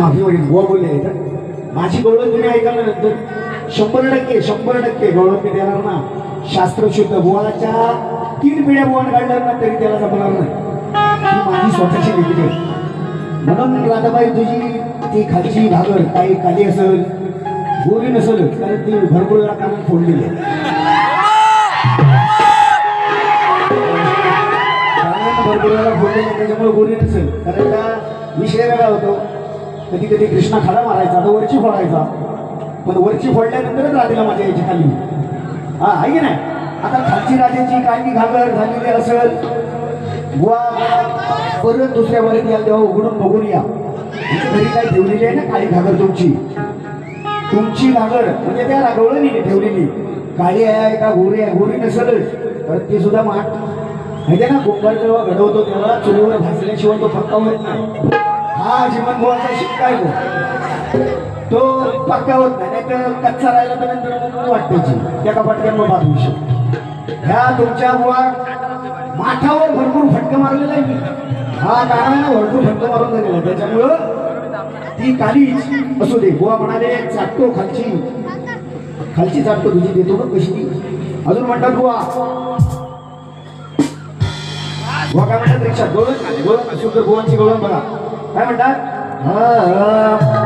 माफी मागेल गोवा बोलले तर माझी गवळण तुम्ही ऐकायला नंतर शंभर टक्के शंभर टक्के गवळण मी देणार ना. शास्त्रशुद्ध बुवाच्या तीन पिढ्या बुवान काढल्या ना तरी त्याला जमणार नाही. ती माझी स्वतःची लिखित आहे म्हणून राधाबाई तुझी ती खालची घागर काही काली असेल गोरी नसेल कारण ती भरपूर वेळा कानात फोडलेली आहे. भरपूर वेळा फोडलेली त्याच्यामुळे गोरी नसेल. कारण का विषय वेगळा होतो. कधी कधी कृष्णा खाडा मारायचा तर वरची फोडायचा. पण वरची फोडल्यानंतरच राधेला माझ्या यायची खाली. हा आहे की नाही? आता खालची राजाची काही घागर झालेली असेल बुवा परत दुसऱ्या वरीत याल तेव्हा उघडून बघून या. घरी काय ठेवलेली आहे ना काळी घागर तुमची? तुमची घागर म्हणजे त्या रागवळणी ठेवलेली. काळी आहे का गोरी आहे? गोरी नसेलच. तर ती सुद्धा माठ माहिती आहे ना गोंगार जेव्हा घडवतो तेव्हा चुलीवर भाजल्याशिवाय तो फक्का होत नाही. हा जीवन गोवाचा शिक्का आहे तो. तो पक्का होत नाही तर कच्चा राहिला तर नंतर वाटतेची त्या कपाटक्यात बाजू शकतो. ह्या तुमच्या बुवा माठावर भरपूर फटके मारलेला आहे हा नारायण भरपूर फटके मारून झालेला त्याच्यामुळं ती कालीच असू दे. बुवा म्हणाले चाटतो खालची. खालची चाटतो तुझी देतो ना कशी अजून म्हणतात बुवा. गोवा काय म्हणतात रिक्षा. गोळण गोळण शुद्ध गोवांची गोळण बघा. काय म्हणतात हा, हा.